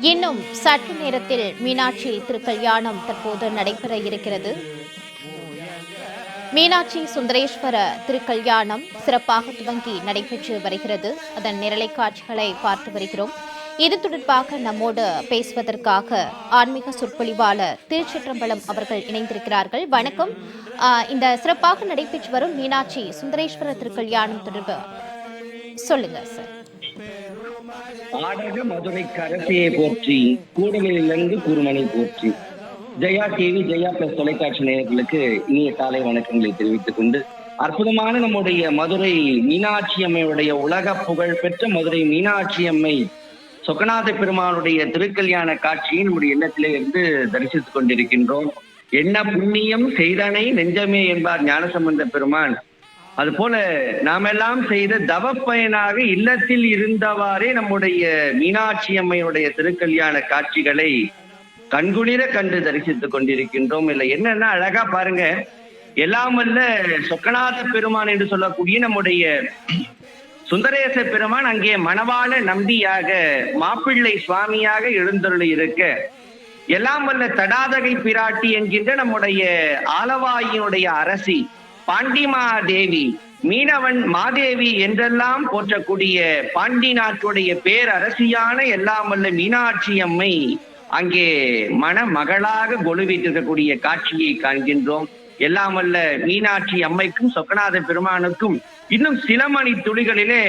இன்னும் சற்று நேரத்தில் மீனாட்சி திருக்கல்யாணம் தற்போது நடைபெற இருக்கிறது. மீனாட்சி சுந்தரேஸ்வர திருக்கல்யாணம் சிறப்பாக துவங்கி நடைபெற்று வருகிறது. அதன் நிரலை காட்சிகளை பார்த்து வருகிறோம். இது தொடர்பாக நம்மோடு பேசுவதற்காக ஆன்மீக சொற்பொழிவாளர் திருச்சிற்றம்பலம் அவர்கள் இணைந்திருக்கிறார்கள். வணக்கம். இந்த சிறப்பாக நடைபெற்று வரும் மீனாட்சி சுந்தரேஸ்வர திருக்கல்யாணம் தொடர்பு. சொல்லுங்க சார். ஆடக மதுரை கரசையை போற்றி கூடலிலிருந்து குருமணி போற்றி. ஜெயா டிவி ஜெயா பிளஸ் தொலைக்காட்சி நேயர்களுக்கு இனிய காலை வணக்கங்களை தெரிவித்துக் கொண்டு அற்புதமான நம்முடைய மதுரை மீனாட்சி அம்மையுடைய உலக புகழ் பெற்ற மதுரை மீனாட்சி அம்மை சொக்கநாத பெருமானுடைய திருக்கல்யாண காட்சியை நம்முடைய எண்ணத்திலே இருந்து தரிசித்துக் கொண்டிருக்கின்றோம். என்ன புண்ணியம் செய்தனை நெஞ்சமே என்பார் ஞானசம்பந்த பெருமான். அதுபோல நாமெல்லாம் செய்த தவ பயனாக இல்லத்தில் இருந்தவாறே நம்முடைய மீனாட்சி அம்மையுடைய திருக்கல்யாண காட்சிகளை கண்குளிர கண்டு தரிசித்துக் கொண்டிருக்கின்றோம். இல்லை என்னன்னா அழகா பாருங்க. எல்லாம் வல்ல சொக்கநாத பெருமான் என்று சொல்லக்கூடிய நம்முடைய சுந்தரேச பெருமான் அங்கே மணவாள நம்பியாக மாப்பிள்ளை சுவாமியாக எழுந்தருளி இருக்க எல்லாம் வல்ல தடாதகை பிராட்டி என்கின்ற நம்முடைய ஆலவாயினுடைய அரசி பாண்டிமாதேவி மீனவன் மாதேவி என்றெல்லாம் போற்றக்கூடிய பாண்டி நாட்டுடைய பேரரசியான எல்லாம் வல்ல மீனாட்சி அம்மை அங்கே மணமகளாக கொலுவிட்டிருக்கக்கூடிய காட்சியை காண்கின்றோம். எல்லாம் வல்ல மீனாட்சி அம்மைக்கும் சொக்கநாத பெருமானுக்கும் இன்னும் சில மணி துளிகளிலே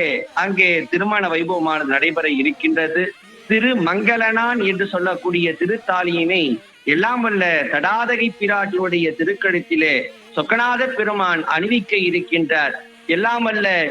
அங்கே திருமண வைபவமானது நடைபெற இருக்கின்றது. திரு மங்களனான் என்று சொல்லக்கூடிய திருத்தாலியினை எல்லாம் வல்ல தடாதகை பிராட்டியுடைய திருக்கழுத்திலே சொக்கநாத பெருமான் அணிவிக்க இருக்கின்றார். எல்லாம்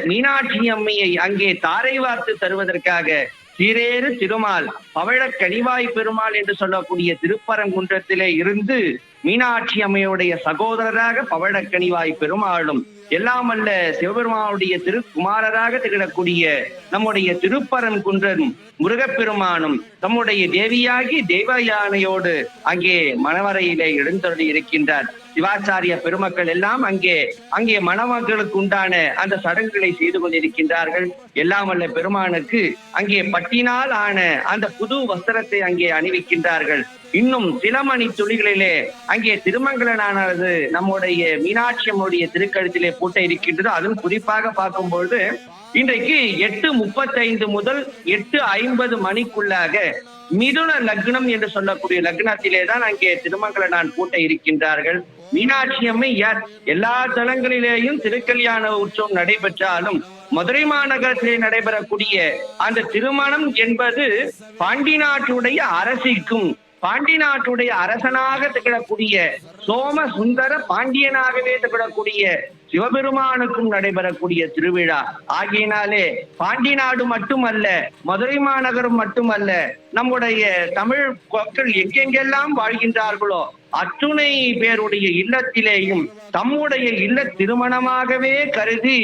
மீனாட்சி அம்மையை அங்கே தாரை வார்த்து தருவதற்காக சீரேறு திருமால் பவழ கனிவாய் பெருமாள் என்று சொல்லக்கூடிய திருப்பரங்குன்றத்திலே இருந்து மீனாட்சி அம்மையுடைய சகோதரராக பவழக்கனிவாய் பெருமாளும் எல்லாம் அல்ல சிவபெருமானுடைய திருக்குமாரராக திகழக்கூடிய நம்முடைய திருப்பரங்குன்றன் முருகப்பெருமானும் தம்முடைய தேவியாகி தேவ யானையோடு அங்கே மணவரையிலே எழுந்தருளி இருக்கின்றார் சிவாச்சாரிய பெருமக்கள் எல்லாம் அங்கே அங்கே மணமக்களுக்கு உண்டான அந்த சடங்குகளை செய்து கொண்டிருக்கின்றார்கள். எல்லாம் அல்ல பெருமானுக்கு அங்கே பட்டினால் ஆன அந்த புது வஸ்திரத்தை அங்கே அணிவிக்கின்றார்கள். இன்னும் சில மணி துளிகளிலே அங்கே திருமங்கலனானது நம்முடைய மீனாட்சி அம்மனுடைய திருக்கழுத்திலே பூட்ட இருக்கின்றது. அதுவும் குறிப்பாக பார்க்கும்பொழுது இன்றைக்கு எட்டு முப்பத்தைந்து முதல் எட்டு ஐம்பது மணிக்குள்ளாக மிதுன லக்னம் என்று சொல்லக்கூடிய லக்னத்திலே தான் அங்கே திருமங்கல நான் பூட்ட இருக்கின்றார்கள். மீனாட்சி அம்மை யார்? எல்லா தலங்களிலேயும் திருக்கல்யாண உற்சவம் நடைபெற்றாலும் மதுரை மாநகரத்திலே நடைபெறக்கூடிய அந்த திருமணம் என்பது பாண்டி நாட்டுடைய அரசிக்கும் பாண்டி நாட்டுடைய அரசனாக திகழக்கூடிய சோம சுந்தர பாண்டியனாகவே திகழக்கூடிய சிவபெருமானுக்கும் நடைபெறக்கூடிய திருவிழா. ஆகியனாலே பாண்டி நாடு மட்டுமல்ல மதுரை மாநகரம் மட்டுமல்ல நம்முடைய தமிழ் மக்கள் எங்கெங்கெல்லாம் வாழ்கின்றார்களோ அத்துணை பேருடைய இல்லத்திலேயும் தம்முடைய இல்ல திருமணமாகவே கருதி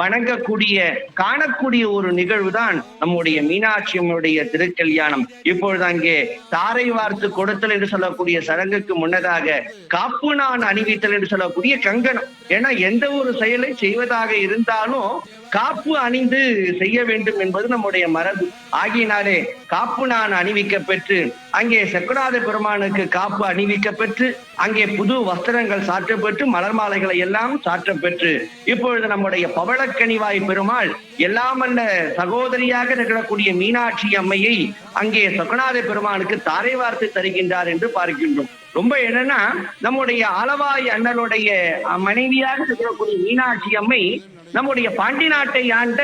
வணங்கக்கூடிய காணக்கூடிய ஒரு நிகழ்வுதான் நம்முடைய மீனாட்சி அம்மனுடைய திருக்கல்யாணம். இப்பொழுது அங்கே தாரை வார்த்து கொடுத்தல் என்று சொல்லக்கூடிய சடங்குக்கு முன்னதாக காப்பு நான் அணிவித்தல் என்று சொல்லக்கூடிய கங்கணம். ஏன்னா எந்த ஒரு செயலை செய்வதாக இருந்தாலும் காப்பு அணிந்து செய்ய வேண்டும் என்பது நம்முடைய மரபு. ஆகினாலே காப்பு நான் அணிவிக்க பெற்று அங்கே செக்குநாத பெருமானுக்கு காப்பு அணிவிக்க பெற்று அங்கே புது வஸ்திரங்கள் சாற்றப்பெற்று மலர் மாலைகளை எல்லாம் சாற்றப்பெற்று இப்பொழுது நம்முடைய பவளக்கனிவாய் பெருமாள் எல்லாம் அல்ல சகோதரியாக நிகழக்கூடிய மீனாட்சி அம்மையை அங்கே சொக்கநாத பெருமானுக்கு தாரை வார்த்து தருகின்றார் என்று பார்க்கின்றோம். ரொம்ப என்னன்னா நம்முடைய அளவாய் அண்ணனுடைய மனைவியாக இருக்கக்கூடிய மீனாட்சி அம்மை நம்முடைய பாண்டி நாட்டை ஆண்ட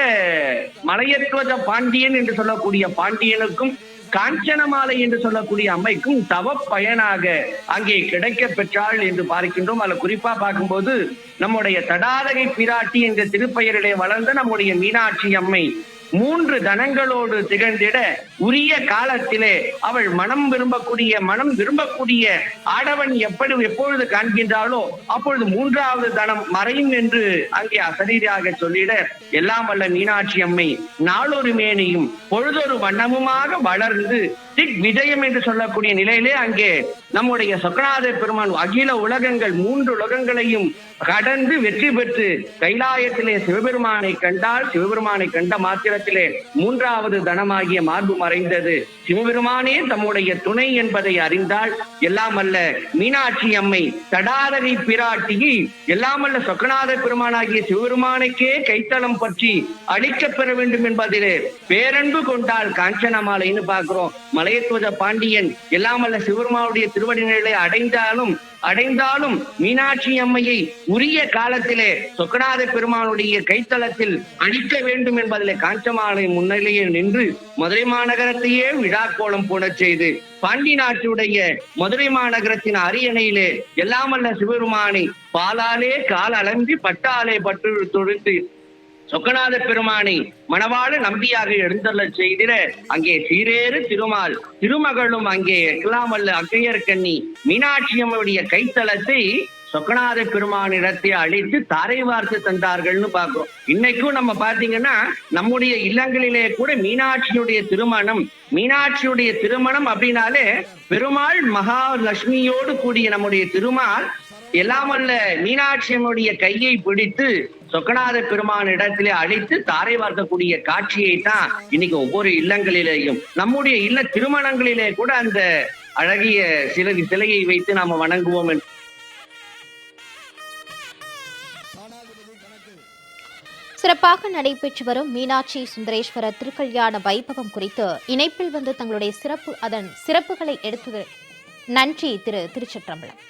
மலையத்வஜ பாண்டியன் என்று சொல்லக்கூடிய பாண்டியனுக்கும் காஞ்சனமாலை என்று சொல்லக்கூடிய அம்மைக்கும் தவ பயனாக அங்கே கிடைக்க பெற்றாள் என்று பார்க்கின்றோம். அதில் குறிப்பா பார்க்கும்போது நம்முடைய தடாதகை பிராட்டி என்ற திருப்பெயரிலே வளர்ந்த நம்முடைய மீனாட்சி அம்மை மூன்று தனங்களோடு திகழ்ந்திட உரிய காலத்திலே அவள் மனம் விரும்பக்கூடிய மனம் விரும்பக்கூடிய ஆடவன் எப்படி எப்பொழுது காண்கின்றாளோ அப்பொழுது மூன்றாவது தனம் மறையும் என்று அங்கே அசரீராக சொல்லிட எல்லாம் வல்ல மீனாட்சி அம்மை நாளொரு மேனியும் பொழுதொரு வண்ணமுமாக வளர்ந்து திக் விஜயம் என்று சொல்லக்கூடிய நிலையிலே அங்கே நம்முடைய சொக்கநாத பெருமான் அகில உலகங்கள் மூன்று உலகங்களையும் கடந்து வெற்றி பெற்று கைலாயத்திலே சிவபெருமானை கண்டால் சிவபெருமானை கண்ட மாத்திரத்திலே மூன்றாவது தனமாகிய மார்பு மறைந்தது. சிவபெருமானே தம்முடைய துணை என்பதை அறிந்தால் எல்லாம் அல்ல மீனாட்சி அம்மை தடாதரி பிராட்டியை எல்லாமல்ல சொக்கநாத பெருமானாகிய சிவபெருமானுக்கே கைத்தளம் பற்றி அளிக்கப் பெற வேண்டும் என்பதிலே பேரன்பு கொண்டால் காஞ்சனமாலைன்னு பார்க்கிறோம். மலையத்துவத பாண்டியன் எல்லாமல்ல சிவருமாவுடைய திருவடிநிலை அடைந்தாலும் அடைந்தாலும் மீனாட்சி அம்மையை உரிய காலத்திலே சொக்கநாத பெருமானுடைய கைத்தளத்தில் அழிக்க வேண்டும் என்பதிலே காஞ்சமாலை முன்னிலையில் நின்று மதுரை மாநகரத்தையே விழா கோலம் போட செய்து பாண்டி நாட்டுடைய மதுரை மாநகரத்தின் அரியணையிலே எல்லாமல்ல சிவபெருமானை பாலாலே கால் அலம்பி பட்டாலே பட்டு தொடுத்து சொக்கநாத பெருமானை மணவாள நம்பியாக எழுந்தள்ள செய்திட அங்கே சீரேறு திருமால் திருமகளும் அங்கே எக்கலாமல்ல அக்கையர் கண்ணி. மீனாட்சி அம்மனுடைய கைத்தலத்தை சொக்கநாத பெருமானிடத்தை அழித்து தாரை வார்த்து தந்தார்கள்னு பாக்குறோம் இன்னைக்கும் நம்ம பாத்தீங்கன்னா நம்முடைய இல்லங்களிலே கூட மீனாட்சியுடைய திருமணம் மீனாட்சியுடைய திருமணம் அப்படின்னாலே பெருமாள் மகாலட்சுமியோடு கூடிய நம்முடைய திருமால் எல்லாமல்ல மீனாட்சியனுடைய கையை பிடித்து சொக்கநாத பெருமான் இடத்திலே அழைத்து தாரை வார்க்கக்கூடிய காட்சியை தான் இன்னைக்கு ஒவ்வொரு இல்லங்களிலேயும் நம்முடைய இல்ல திருமணங்களிலே கூட அந்த அழகிய சிலை சிலையை வைத்து நாம வணங்குவோம் என்று. சிறப்பாக நடைபெற்று வரும் மீனாட்சி சுந்தரேஸ்வரர் திருக்கல்யாண வைபவம் குறித்து இணைப்பில் வந்து தங்களுடைய சிறப்பு அதன் சிறப்புகளை எடுத்து நன்றி திரு திருச்சிற்றம்பலம்.